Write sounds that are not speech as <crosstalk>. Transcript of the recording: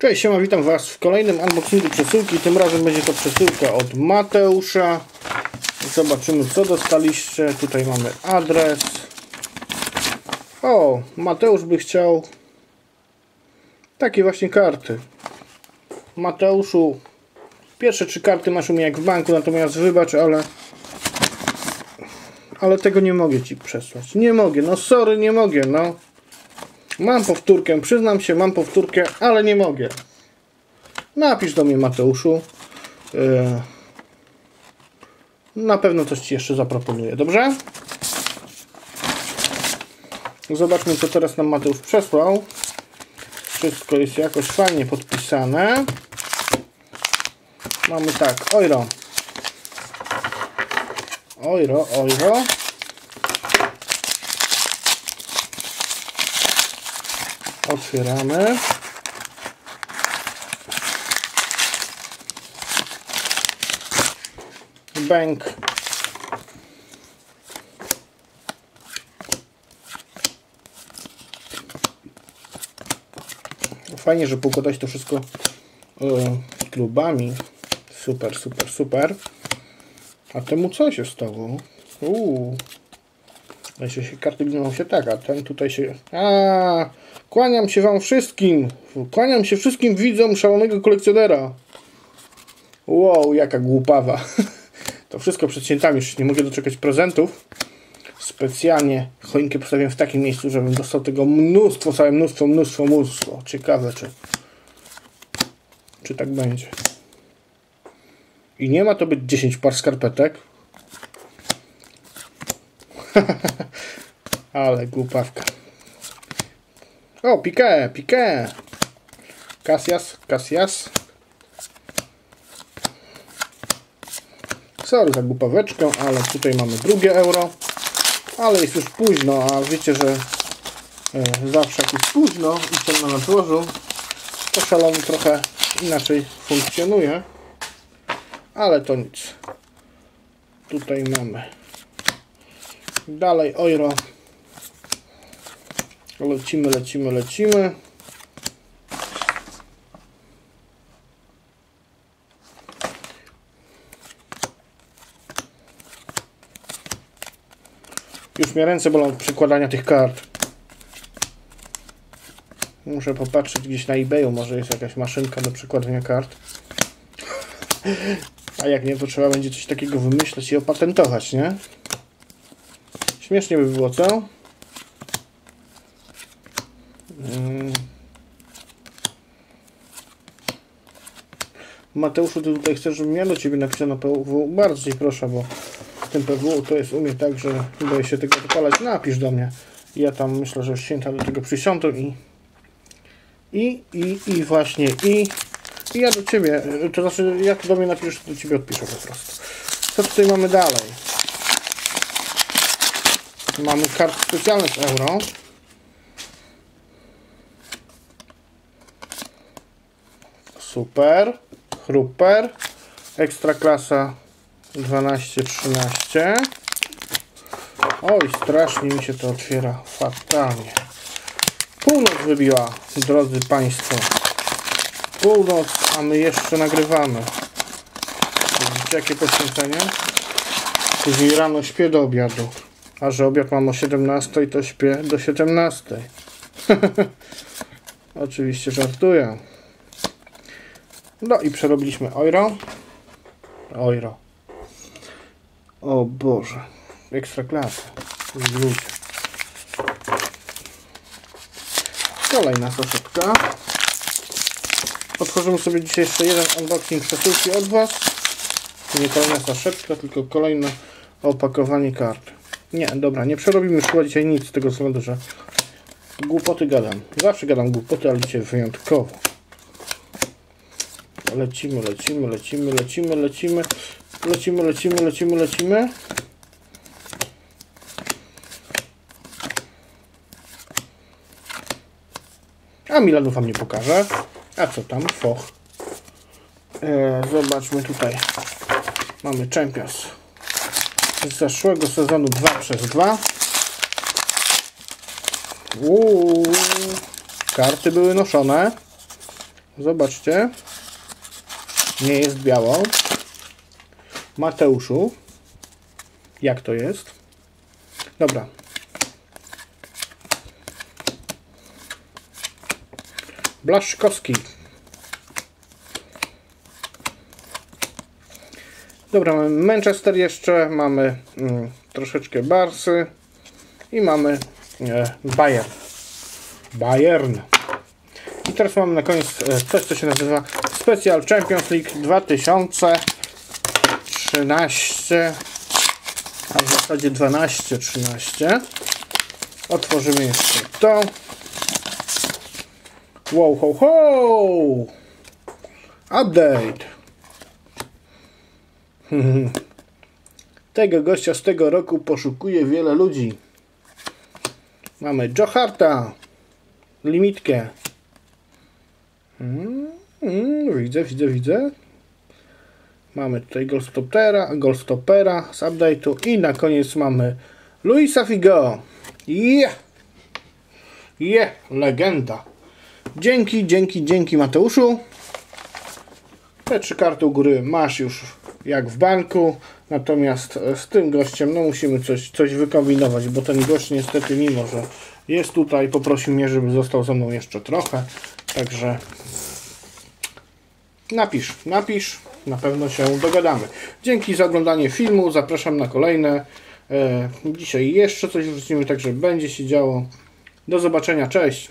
Cześć, siema, witam Was w kolejnym unboxingu przesyłki. Tym razem będzie to przesyłka od Mateusza. Zobaczymy co dostaliście. Tutaj mamy adres. O, Mateusz by chciał takie właśnie karty. Mateuszu, pierwsze trzy karty masz u mnie jak w banku, natomiast wybacz, ale ale tego nie mogę Ci przesłać. Nie mogę, no sorry, nie mogę, no. Mam powtórkę, przyznam się, mam powtórkę, ale nie mogę. Napisz do mnie, Mateuszu. Yy, Na pewno coś Ci jeszcze zaproponuję, dobrze? Zobaczmy, co teraz nam Mateusz przesłał. Wszystko jest jakoś fajnie podpisane. Mamy tak, Euro. Euro, euro. Otwieramy. Bank. Fajnie, że poukładać to wszystko e, klubami. Super, super, super. A temu co się stało? Uuu. Jeśli się karty gną się tak, a ten tutaj się... A, kłaniam się wam wszystkim. Kłaniam się wszystkim widzom szalonego kolekcjonera. Wow, jaka głupawa. <laughs> To wszystko przed świętami, już nie mogę doczekać prezentów. Specjalnie choinkę postawiłem w takim miejscu, żebym dostał tego mnóstwo, całe mnóstwo, mnóstwo, mnóstwo. Ciekawe, czy, czy tak będzie. I nie ma to być 10 par skarpetek. <laughs> Ale głupawka. O, Piqué, Piqué. Cassias, Cassias. Sorry za głupaweczkę, ale tutaj mamy drugie euro. Ale jest już późno, a wiecie, że e, zawsze jak jest późno i ciemno na dworzu, to szalony trochę inaczej funkcjonuje. Ale to nic. Tutaj mamy dalej euro. Lecimy, lecimy, lecimy. Już mnie ręce bolą od przykładania tych kart. Muszę popatrzeć gdzieś na eBayu, może jest jakaś maszynka do przykładania kart. A jak nie, to trzeba będzie coś takiego wymyśleć i opatentować, nie? Śmiesznie by było, co? Mateuszu, ty tutaj chcesz, żebym ja do Ciebie napisano PW? Bardzo Cię proszę, bo tym PW to jest u mnie tak, że boję się tego wypalać. Napisz do mnie. Ja tam myślę, że święta do tego przysiądą i i, i, i właśnie i, i ja do Ciebie, to znaczy jak do mnie napiszesz, to do Ciebie odpiszę po prostu. Co tutaj mamy dalej? Mamy karty specjalne z euro. Super. Chruper. Ekstra klasa 12-13. Oj, strasznie mi się to otwiera. Fatalnie. Północ wybiła, drodzy Państwo. Północ, a my jeszcze nagrywamy. Widzicie jakie poświęcenie? Później rano śpię do obiadu. A że obiad mam o 17, to śpię do 17. <laughs> Oczywiście żartuję. No i przerobiliśmy euro. Euro. O Boże. Ekstra klasa. Ludzie. Kolejna saszetka. Otworzymy sobie dzisiaj jeszcze jeden unboxing przesyłki od Was. Nie kolejna saszetka, tylko kolejne opakowanie kart. Nie, dobra, nie przerobimy już chyba dzisiaj nic z tego względu, że głupoty gadam. Zawsze gadam głupoty, ale dzisiaj wyjątkowo. Lecimy, lecimy, lecimy, lecimy, lecimy. Lecimy, lecimy, lecimy, lecimy. A Milanów wam nie pokaże. A co tam? Foch. Eee, zobaczmy tutaj. Mamy Champions z zeszłego sezonu 2 przez 2. Uuu, karty były noszone. Zobaczcie. Nie jest biało. Mateuszu. Jak to jest? Dobra. Blaszczykowski. Dobra, mamy Manchester jeszcze, mamy mm, troszeczkę Barsy i mamy e, Bayern. Bayern. I teraz mamy na koniec e, coś, co się nazywa Special Champions League 2013, a w zasadzie 12-13. Otworzymy jeszcze to. Wow, ho, ho! Update! <laughs> Tego gościa z tego roku poszukuje wiele ludzi. Mamy Joe Harta, limitkę. Mm, mm, widzę, widzę, widzę. Mamy tutaj Goldstopera, Goldstopera z update'u i na koniec mamy Luisa Figo. Yeah! Yeah, legenda. Dzięki, dzięki, dzięki Mateuszu. Te trzy karty u góry masz już jak w banku. Natomiast z tym gościem no musimy coś, coś wykombinować, bo ten gość niestety mimo, że jest tutaj, poprosił mnie, żeby został ze mną jeszcze trochę. Także napisz, napisz, na pewno się dogadamy. Dzięki za oglądanie filmu, zapraszam na kolejne. E, dzisiaj jeszcze coś wrzucimy, także będzie się działo. Do zobaczenia, cześć!